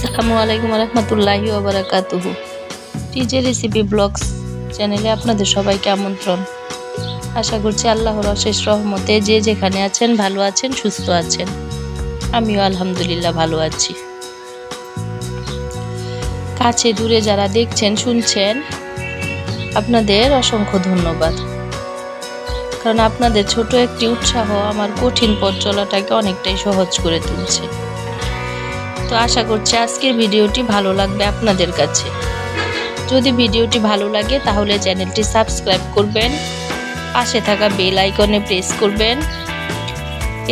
আসসালামু আলাইকুম রহমতুল্লাহি ওবরাকাতুহু টিজে রেসিপি ব্লগস চ্যানেলে আপনাদের সবাইকে আমন্ত্রণ। আশা করছি আল্লাহর অশেষ রহমতে যে যেখানে আছেন, ভালো আছেন, সুস্থ আছেন। আমিও আলহামদুলিল্লাহ ভালো আছি। কাছে দূরে যারা দেখছেন, শুনছেন, আপনাদের অসংখ্য ধন্যবাদ। কারণ আপনাদের ছোট একটি উৎসাহ আমার কঠিন পথ চলাটাকে অনেকটাই সহজ করে তুলছে। তো আশা করছি আজকের ভিডিওটি ভালো লাগবে আপনাদের কাছে। যদি ভিডিওটি ভালো লাগে তাহলে চ্যানেলটি সাবস্ক্রাইব করবেন, পাশে থাকা বেল আইকনে প্রেস করবেন।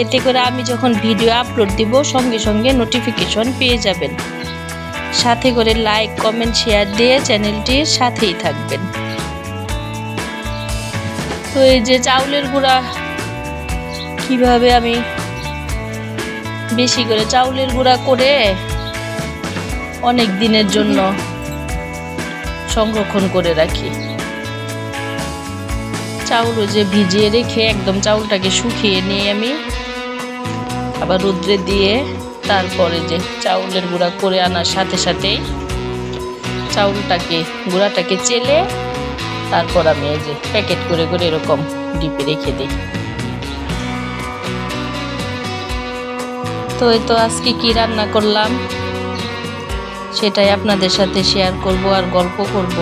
এতে করে আমি যখন ভিডিও আপলোড দিব, সঙ্গে সঙ্গে নোটিফিকেশন পেয়ে যাবেন। সাথে করে লাইক, কমেন্ট, শেয়ার দিয়ে চ্যানেলটির সাথেই থাকবেন। তো এই যে চাউলের গুঁড়া, কীভাবে আমি বেশি করে চাউলের গুঁড়া করে অনেক দিনের জন্য সংরক্ষণ করে রাখি। চাউলও যে ভিজিয়ে রেখে একদম চাউলটাকে শুকিয়ে নিয়ে আমি আবার রোদ্রে দিয়ে তারপরে যে চাউলের গুঁড়া করে আনার সাথে সাথেই চাউলটাকে, গুঁড়াটাকে চেলে তারপর আমি এই যে প্যাকেট করে করে এরকম ডিপে রেখে দিই। তো এই তো আজকে কি রান্না করলাম? সেটাই আপনাদের সাথে শেয়ার করব আর গল্প করব।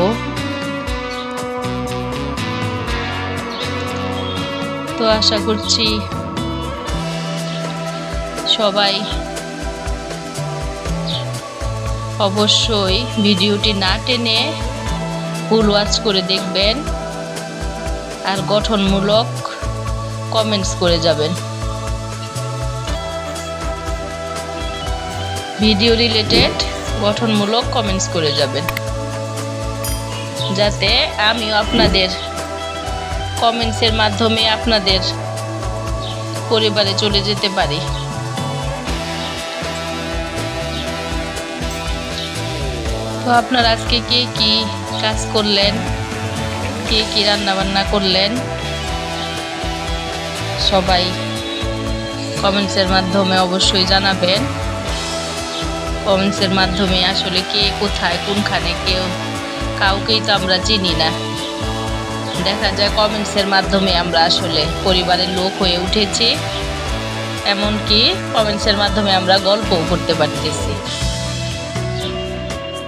তো আশা করছি সবাই অবশ্যই ভিডিওটি না টেনে ফুল ওয়াচ করে দেখবেন আর গঠনমূলক কমেন্টস করে যাবেন। ভিডিও রিলেটেড গঠনমূলক কমেন্টস করে যাবেন। যাতে আমিও আপনাদের কমেন্টসের মাধ্যমে আপনাদের পরিবারে চলে যেতে পারি। তো আপনারা আজকে কে কি কাজ করলেন? কে কি রান্না বান্না করলেন? সবাই কমেন্টসের মাধ্যমে অবশ্যই জানাবেন। কমেন্টসের মাধ্যমে আসলে কে কোথায়, কোনখানে কেউ, কাউকেই তো আমরা চিনি না। দেখা যায় কমেন্টসের মাধ্যমে আমরা আসলে পরিবারের লোক হয়ে উঠেছি, এমনকি কমেন্টসের মাধ্যমে আমরা গল্পও করতে পারতেছি।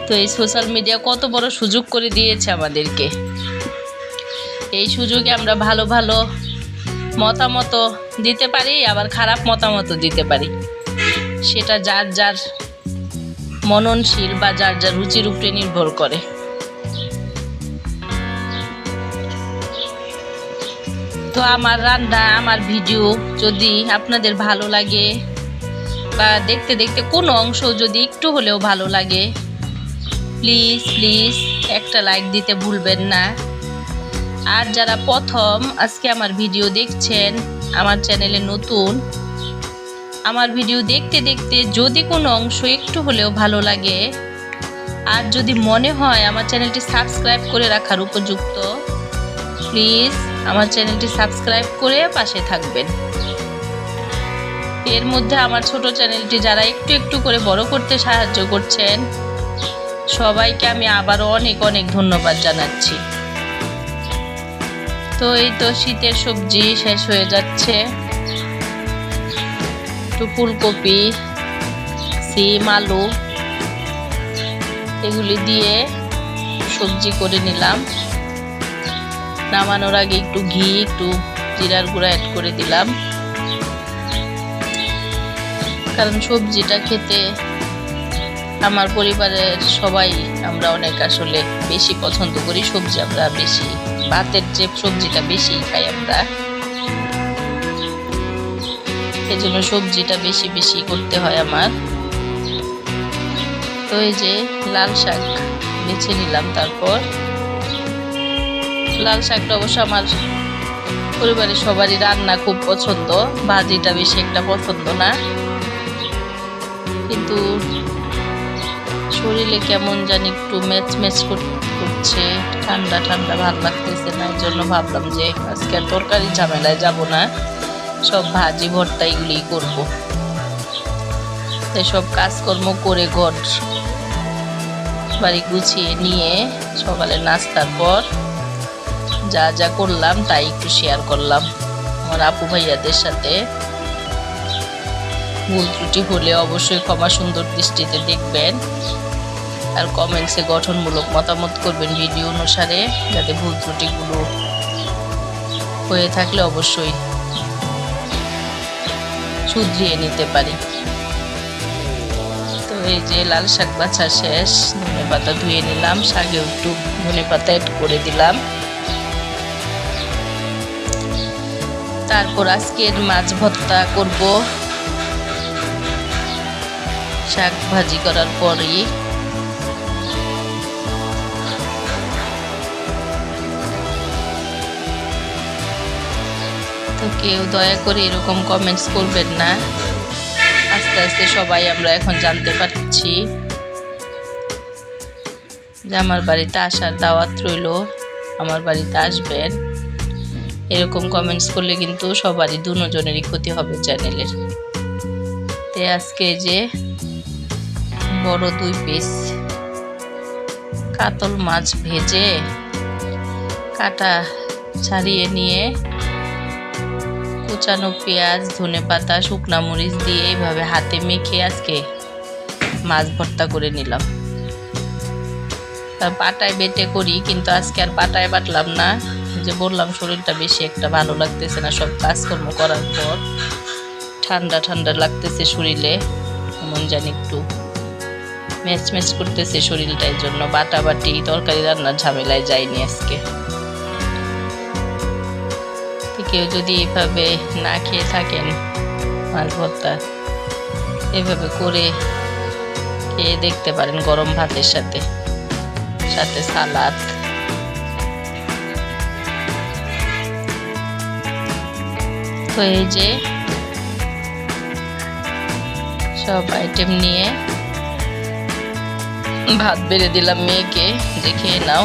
তো এই সোশ্যাল মিডিয়া কত বড় সুযোগ করে দিয়েছে আমাদেরকে। এই সুযোগে আমরা ভালো ভালো মতামত দিতে পারি, আবার খারাপ মতামত দিতে পারি। সেটা যার যার মননশীল বা যার যার রুচির উপরে নির্ভর করে। তো আমার রান্না, আমার ভিডিও যদি আপনাদের ভালো লাগে বা দেখতে দেখতে কোনো অংশ যদি একটু হলেও ভালো লাগে প্লিজ প্লিজ একটা লাইক দিতে ভুলবেন না। আর যারা প্রথম আজকে আমার ভিডিও দেখছেন, আমার চ্যানেলে নতুন আমার ভিডিও দেখতে দেখতে যদি কোনো অংশ একটু হলেও ভালো লাগে, আর যদি মনে হয় আমার চ্যানেলটি সাবস্ক্রাইব করে রাখার উপযুক্ত, প্লিজ আমার চ্যানেলটি সাবস্ক্রাইব করে পাশে থাকবেন। এর মধ্যে আমার ছোট চ্যানেলটি যারা একটু একটু করে বড় করতে সাহায্য করছেন, সবাইকে আমি আবারও অনেক অনেক ধন্যবাদ জানাচ্ছি। তো এই তো শীতের সবজি শেষ হয়ে যাচ্ছে। একটু ফুলকপি, সিম, আলু এগুলি দিয়ে সবজি করে নিলাম। নামানোর আগে একটু ঘি, একটু জিরার গুঁড়া অ্যাড করে দিলাম। কারণ সবজিটা খেতে আমার পরিবারের সবাই আমরা অনেক আসলে বেশি পছন্দ করি। সবজি আমরা বেশি, ভাতের যে সবজিটা বেশি খাই আমরা। সেজন্য সবজিটা বেশি বেশি করতে হয় আমার। তো এই যে লাল শাক বেছে নিলাম তারপর। লাল শাকটা অবশ্য আমার পরিবারের সবারই রান্না খুব পছন্দ, ভাজিটা বেশি একটা পছন্দ না। কিন্তু শরীরে কেমন জানি একটু ম্যাচ ম্যাচ করছে, ঠান্ডা ঠান্ডা ভালো লাগতেছে না, এই জন্য ভাবলাম যে আজকে তরকারি ঝামেলায় যাব না। সব ভাজি ভর্তা এগুলিই করব। সব কাজকর্ম করে ঘর বাড়ি গুছিয়ে নিয়ে সকালে নাস্তার পর যা যা করলাম তাই একটু শেয়ার করলাম। আমার আপু ভাইয়াদের সাথে। ভুল ত্রুটি হলে অবশ্যই ক্ষমা সুন্দর দৃষ্টিতে দেখবেন। আর কমেন্টসে গঠনমূলক মতামত করবেন ভিডিও অনুসারে, যাতে ভুল ত্রুটিগুলো হয়ে থাকলে অবশ্যই শুধরিয়ে নিতে পারি। তো এই যে লাল শাক বাছা শেষ, ধনে পাতা ধুয়ে নিলাম, শাকে একটু ধনে পাতা অ্যাড করে দিলাম। তারপর আজকের মাছ ভর্তা করব। শাক ভাজি করার পরই। কেউ দয়া করে এরকম কমেন্টস করবেন না। আস্তে আস্তে সবাই আমরা এখন জানতে পারছি। যে আমার বাড়িতে আসার দাওয়াত রইল, আমার বাড়িতে আসবেন। এরকম কমেন্টস করলে কিন্তু সবারই দুজনেরই ক্ষতি হবে চ্যানেলের তে আজকে যে বড় দুই পিস কাতল মাছ ভেজে কাটা ছাড়িয়ে নিয়ে কুচানো পেঁয়াজ, ধনে পাতা, শুকনা মরিচ দিয়ে এইভাবে হাতে মেখে আজকে মাছ ভর্তা করে নিলাম। পাটায় বেটে করি, কিন্তু আজকে আর পাটায় বাটলাম না। যে বললাম, শরীরটা বেশি একটা ভালো লাগতেছে না, সব কাজকর্ম করার পর ঠান্ডা ঠান্ডা লাগতেছে শরীরে এমন জানি একটু ম্যাচ ম্যাচ করতেছে শরীরটা এর জন্য বাটা বাটি তরকারি রান্নার ঝামেলায় যায়নি আজকে। কেউ যদি এভাবে না খেয়ে থাকেন মাছ ভর্তা এভাবে করে খেয়ে দেখতে পারেন গরম ভাতের সাথে সাথে সালাদ। তো এই যে সব আইটেম নিয়ে ভাত বেড়ে দিলাম মেয়েকে যে খেয়ে নাও।